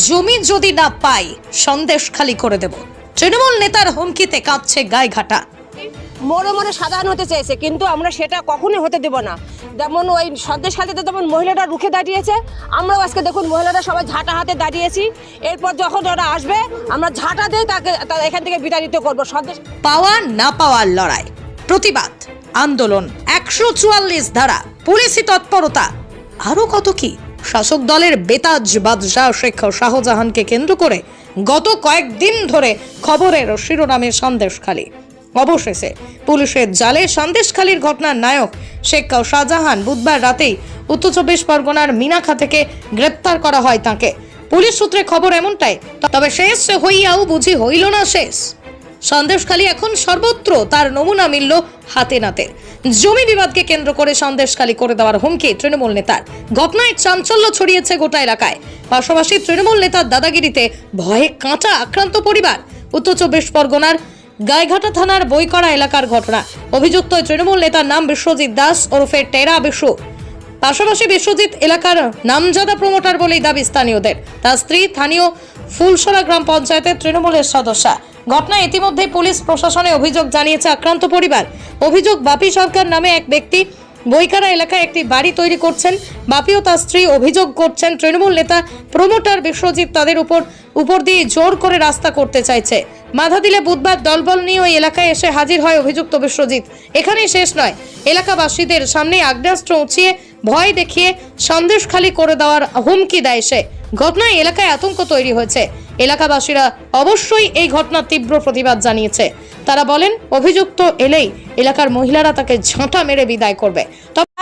জমি যদি না পাই সন্দেশ খালি করে দেব। তৃণমূল নেতার হুমকিতে কাঁপছে গায়েঘাটা মোড়ে মোড়ে সাধারণ হতে চেয়েছে কিন্তু আমরা সেটা কখনোই হতে দেব না। যেমন ওই সন্দেশ সন্দেশখালিতে যেমন মহিলারা রুখে দাঁড়িয়েছে আমরাও আজকে দেখুন মহিলারা সবাই ঝাঁটা হাতে দাঁড়িয়েছি। এরপর যখন ওরা আসবে আমরা ঝাঁটা দিয়ে তাকে এখান থেকে বিতাড়িত করব। সন্দেশ পাওয়া না পাওয়ার লড়াই। প্রতিবাদ আন্দোলন একশো চুয়াল্লিশ ধারা পুলিশি তৎপরতা। আরও কত কি? শাসক দলের বেতাজ বাদশাহ শেখ শাহজাহানকে কেন্দ্র করে গত কয়েকদিন ধরে খবরের শিরোনামে সন্দেশখালী। অবশেষে পুলিশের জালে সন্দেশখালীর ঘটনার নায়ক শেখ শাহজাহান বুধবার রাতেই উত্তর চব্বিশ পরগনার মিনাখা থেকে গ্রেপ্তার করা হয় তাকে। পুলিশ সূত্রে খবর এমনটাই, তবে শেষ হইয়াও বুঝি হইল না শেষ। সন্দেশখালী এখন সর্বত্র তার নমুনা মিলল হাতে নাতে। জমি বিবাদকে কেন্দ্র করে সন্দেশখালী করে দেওয়ার হুমকি তৃণমূল নেতার। ঘটনায় চাঞ্চল্য ছড়িয়েছে গোটা এলাকায়। পাশাপাশি তৃণমূল নেতার দাদাগিরিতে ভয়ে কাঁটা আক্রান্ত পরিবার। উত্তর চব্বিশ পরগনার গাইঘাটা থানার বইকড়া এলাকার ঘটনা। অভিযুক্ত তৃণমূল নেতার নাম বিশ্বজিৎ দাস ওরফে টেরা বিশু। পাশাপাশি বিশ্বজিৎ এলাকার নামজাদা প্রমোটার বলেই দাবি স্থানীয়দের। তার স্ত্রী স্থানীয় ফুলসরা গ্রাম পঞ্চায়েতের তৃণমূলের সদস্যা। ঘটনায় ইতিমধ্যে পুলিশ প্রশাসনে অভিযোগ জানিয়েছে আক্রান্ত পরিবার। অভিযোগ, বাপি সরকার নামে এক ব্যক্তি বইকারা এলাকায় একটি বাড়ি তৈরি করছেন। বাপি ও তার স্ত্রী অভিযোগ করছেন, তৃণমূল নেতা প্রমোটার বিশ্বজিৎ তাদের উপর উপর দিয়ে জোর করে রাস্তা করতে চাইছে। বাধা দিলে বুধবার দলবল নিয়ে ওই এলাকায় এসে হাজির হয় অভিযুক্ত বিশ্বজিৎ। এখানেই শেষ নয়। এলাকাবাসীদের সামনে আগ্নেয়াস্ত্র উঁচিয়ে ভয় দেখিয়ে সন্দেশ খালি করে দেওয়ার হুমকি দেয় সে। ঘটনায় এলাকায় আতঙ্ক তৈরি হয়েছে। এলাকাবাসীরা অবশ্যই এই ঘটনার তীব্র প্রতিবাদ জানিয়েছে। তারা বলেন, অভিযুক্ত এলেই এলাকার মহিলারা তাকে ঝাঁটা মেরে বিদায় করবে।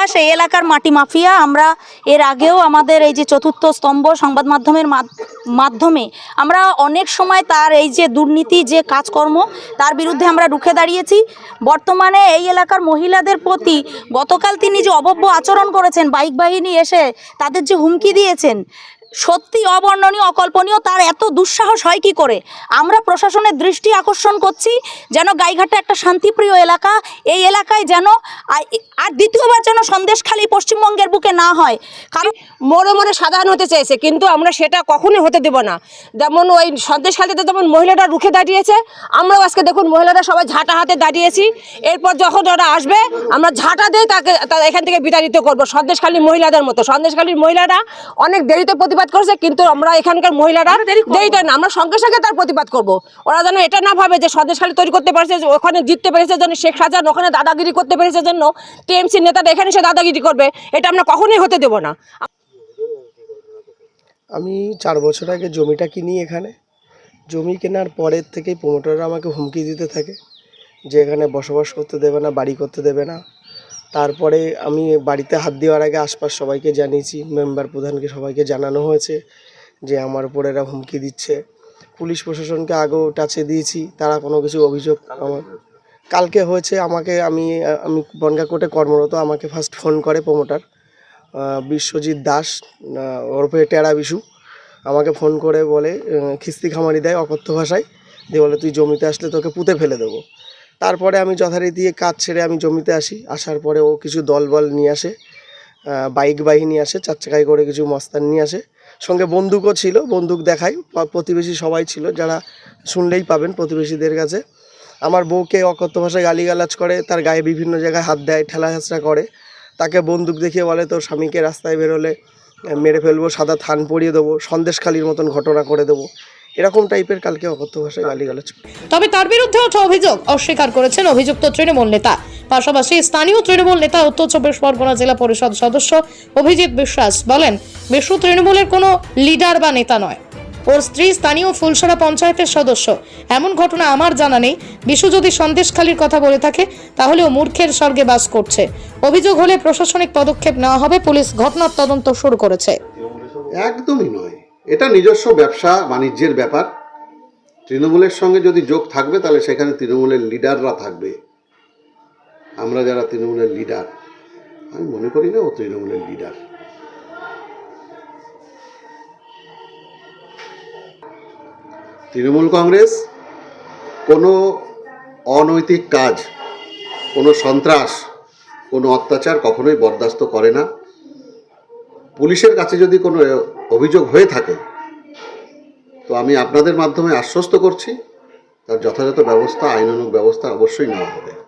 সেই এলাকার মাটি মাফিয়া, আমরা এর আগেও আমাদের এই যে চতুর্থ স্তম্ভ সংবাদ মাধ্যমের মাধ- মাধ্যমে। আমরা অনেক সময় তার এই যে দুর্নীতি, যে কাজকর্ম, তার বিরুদ্ধে আমরা রুখে দাঁড়িয়েছি। বর্তমানে এই এলাকার মহিলাদের প্রতি গতকাল তিনি যে অবব্য আচরণ করেছেন, বাইক বাহিনী এসে তাদের যে হুমকি দিয়েছেন সত্যি অবর্ণনীয়, অকল্পনীয়, তার এত দুঃসাহস হয় কি করে? আমরা প্রশাসনের দৃষ্টি আকর্ষণ করছি যেন গাইঘাটা একটা শান্তিপ্রিয় এলাকা, এই এলাকায় যেন আর দ্বিতীয়বার যেন সন্দেশখালী পশ্চিমবঙ্গের বুকে না হয়। কারণ মোড়ে মোড়ে সাধারণ হতে চেয়েছে, কিন্তু আমরা সেটা কখনোই হতে দেব না। যেমন ওই সন্দেশখালিতে যেমন মহিলারা রুখে দাঁড়িয়েছে, আমরাও আজকে দেখুন মহিলারা সবাই ঝাঁটা হাতে দাঁড়িয়েছি। এরপর যখন ওরা আসবে, আমরা ঝাঁটা দিয়ে তাকে এখান থেকে বিতাড়িত করব। সন্দেশখালী মহিলাদের মতো সন্দেশখালীর মহিলারা অনেক দেরিতে প্রতিবাদ করেছে কিন্তু আমরা এখানকার মহিলারা দেরিতে না আমরা সঙ্গে সঙ্গে তার প্রতিবাদ করব। ওরা যেন এটা না ভাবে যে সন্দেশখালী তৈরি করতে পেরেছে ওখানে জিততে পেরেছে যেন শেখ শাহজাহান ওখানে দাদাগিরি করতে পেরেছে জন্য টিএমসি নেতারা এখানে সে দাদাগিরি করবে এটা আমরা কখনোই হতে দেবো না। আমি চার বছর আগে জমিটা কিনি এখানে। জমি কেনার পরের থেকেই প্রমোটাররা আমাকে হুমকি দিতে থাকে যে এখানে বসবাস করতে দেবে না বাড়ি করতে দেবে না। তারপরে আমি বাড়িতে হাত দেওয়ার আগে আশপাশ সবাইকে জানিয়েছি মেম্বার প্রধানকে সবাইকে জানানো হয়েছে যে আমার উপর এরা হুমকি দিচ্ছে। পুলিশ প্রশাসনকে আগেও টাচে দিয়েছি তারা কোনো কিছু অভিযোগ আমার কালকে হয়েছে আমাকে আমি আমি বনগা কোর্টে কর্মরত আমাকে ফার্স্ট ফোন করে প্রমোটার বিশ্বজিৎ দাস ওরফে টেরা বিশু। আমাকে ফোন করে বলে খিস্তি খামারি দেয় অকথ্য ভাষায় দিয়ে বলে তুই জমিতে আসলে তোকে পুঁতে ফেলে দেবো। তারপরে আমি যথারীতি কাজ ছেড়ে আমি জমিতে আসি। আসার পরে ও কিছু দলবল নিয়ে আসে বাইক বাহিনী আসে চার চাকায় করে কিছু মস্তান নিয়ে আসে। সঙ্গে বন্দুকও ছিল, বন্দুক দেখাই প্রতিবেশী সবাই ছিল, যারা শুনলেই পাবেন প্রতিবেশীদের কাছে। আমার বউকে অকথ্য ভাষায় গালিগালাজ করে, তার গায়ে বিভিন্ন জায়গায় হাত দেয় ঠেলা হেঁচড়া করে। তাকে বন্দুক দেখিয়ে বলে, তোর স্বামীকে রাস্তায় বেরোলে মেরে ফেলব, সাদা থান পরিয়ে দেবো, সন্দেশখালির মতন ঘটনা করে দেবো। এরকম টাইপের কালকে অকথ্য ভাষায় গালিগালাজ। তবে তার বিরুদ্ধে ওঠা অভিযোগ অস্বীকার করেছেন অভিযুক্ত তৃণমূল নেতা। পাশাপাশি স্থানীয় তৃণমূল নেতা উত্তর চব্বিশ পরগনা জেলা পরিষদ সদস্য অভিজিৎ বিশ্বাস বলেন বিশ্ব তৃণমূলের কোনো লিডার বা নেতা নয়। ওর স্ত্রী স্থানীয় ফুলসরা পঞ্চায়েতের সদস্য। এমন ঘটনা আমার জানা নেই। বিশু যদি সন্দেশখালির কথা বলে থাকে তাহলে ও মূর্খের স্বর্গে বাস করছে। অভিযোগ হলে প্রশাসনিক পদক্ষেপ নেওয়া হবে। পুলিশ ঘটনার তদন্ত শুরু করেছে। একদমই নয়। এটা নিজস্ব ব্যবসা, বাণিজ্যের ব্যাপার। তৃণমূলের সঙ্গে যদি যোগ থাকবে, তাহলে সেখানে তৃণমূলের লিডাররা থাকবে। আমরা যারা তৃণমূলের লিডার, আমি মনে করি না ও তৃণমূলের লিডার। তৃণমূল কংগ্রেস, কোনো অনৈতিক কাজ, কোনো সন্ত্রাস, কোনো অত্যাচার কখনোই বরদাস্ত করে না। পুলিশের কাছে যদি কোনো অভিযোগ হয়ে থাকে, তো আমি আপনাদের মাধ্যমে আশ্বস্ত করছি, তার যথাযথ ব্যবস্থা, আইনানুগ ব্যবস্থা অবশ্যই নেওয়া হবে।